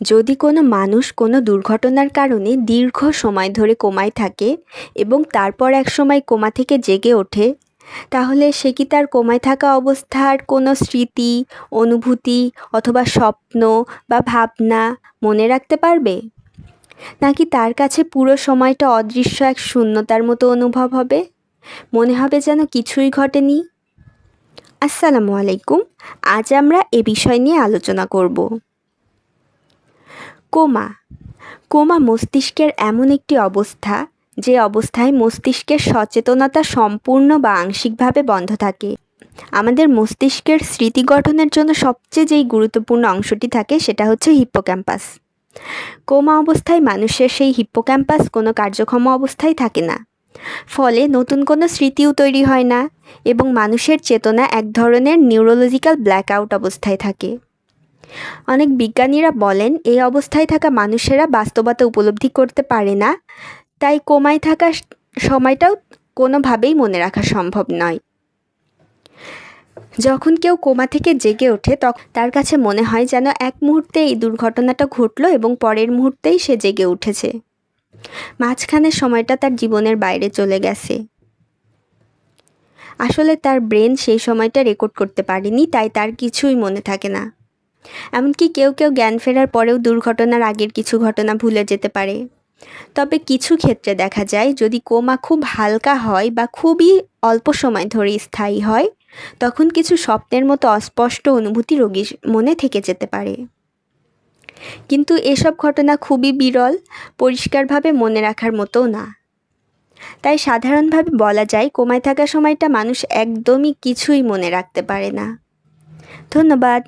যদি কোনো মানুষ কোনো দুর্ঘটনার কারণে দীর্ঘ সময় ধরে কোমায় থাকে এবং তারপর এক সময় কোমা থেকে জেগে ওঠে, তাহলে সে কি তার কোমায় থাকা অবস্থার কোনো স্মৃতি, অনুভূতি অথবা স্বপ্ন বা ভাবনা মনে রাখতে পারবে? নাকি তার কাছে পুরো সময়টা অদৃশ্য এক শূন্যতার মতো অনুভব হবে? মনে হবে যেন কিছুই ঘটেনি। আসসালামু আলাইকুম। আজ আমরা এ বিষয় নিয়ে আলোচনা করব। কোমা। কোমা মস্তিষ্কের এমন একটি অবস্থা, যে অবস্থায় মস্তিষ্কের সচেতনতা সম্পূর্ণ বা আংশিকভাবে বন্ধ থাকে। আমাদের মস্তিষ্কের স্মৃতি গঠনের জন্য সবচেয়ে যেই গুরুত্বপূর্ণ অংশটি থাকে, সেটা হচ্ছে হিপ্পোক্যাম্পাস কোমা অবস্থায় মানুষের সেই হিপ্পোক্যাম্পাস কোনো কার্যক্ষম অবস্থায় থাকে না। ফলে নতুন কোনো স্মৃতিও তৈরি হয় না এবং মানুষের চেতনা এক ধরনের নিউরোলজিক্যাল ব্ল্যাকআউট অবস্থায় থাকে। অনেক বিজ্ঞানীরা বলেন, এই অবস্থায় থাকা মানুষেরা বাস্তবতা উপলব্ধি করতে পারে না, তাই কোমায় থাকা সময়টাও কোনোভাবেই মনে রাখা সম্ভব নয়। যখন কেউ কোমা থেকে জেগে ওঠে তখন তার কাছে মনে হয় যেন এক মুহূর্তে এই দুর্ঘটনাটা ঘটলো এবং পরের মুহূর্তেই সে জেগে উঠেছে। মাঝখানের সময়টা তার জীবনের বাইরে চলে গেছে। আসলে তার ব্রেন সেই সময়টা রেকর্ড করতে পারেনি, তাই তার কিছুই মনে থাকে না। এমনকি কেউ কেউ জ্ঞান ফেরার পরেও দুর্ঘটনার আগের কিছু ঘটনা ভুলে যেতে পারে। তবে কিছু ক্ষেত্রে দেখা যায়, যদি কোমা খুব হালকা হয় বা খুবই অল্প সময় ধরে স্থায়ী হয়, তখন কিছু স্বপ্নের মতো অস্পষ্ট অনুভূতি রোগীর মনে থেকে যেতে পারে। কিন্তু এসব ঘটনা খুবই বিরল, পরিষ্কারভাবে মনে রাখার মতো না। তাই সাধারণভাবে বলা যায়, কোমায় থাকা সময়টা মানুষ একদমই কিছুই মনে রাখতে পারে না। ধন্যবাদ।